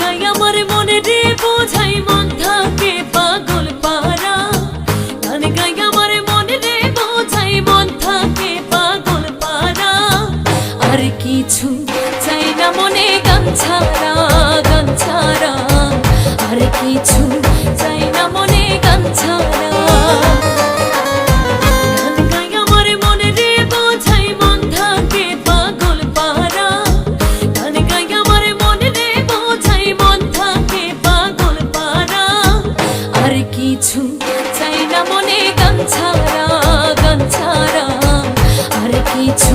গাই আমার মনে রে, বোঝাই মন থাকে পাগল পারা গান গাই মনে রে, বোঝাই মন থাকে পাগল আর কিছু চাই মনে গান ছাড়া ছাড়া। আর কিছু চাই না মনে গান ছাড়া। মনে গান ছাড়া গান ছাড়া আর কিছু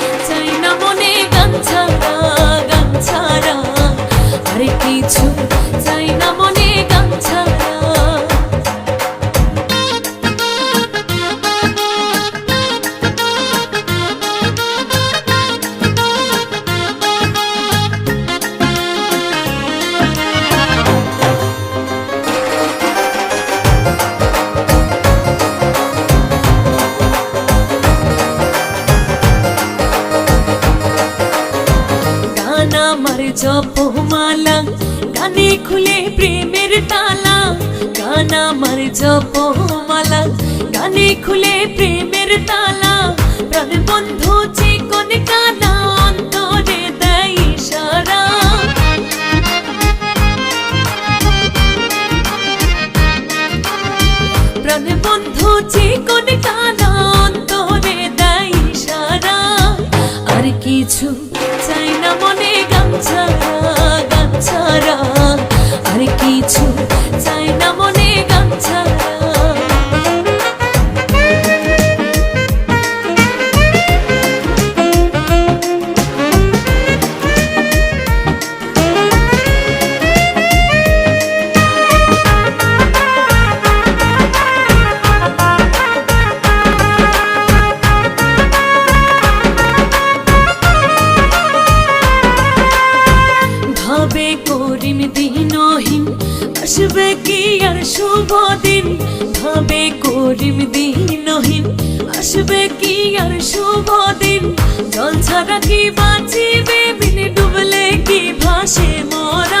আমার জপমালা, গানে খুলে প্রেমের তালা। গান আমার জপমালা, গানে খুলে প্রেমের তালা। প্রাণ বন্ধু চিকন কানা অন্তরে দেয় সারা প্রাণ বন্ধু চিকন কানা অন্তরে দেয় সারা আর কিছু করিম দিনহীন, আসবে কি আর শুভ দিন? ভাবে করিম দিনহীন, আসবে কি আর শুভ দিন? জল ছাড়া কি বাঁচিবে? বিনে ডুবলে কি ভাসে মরা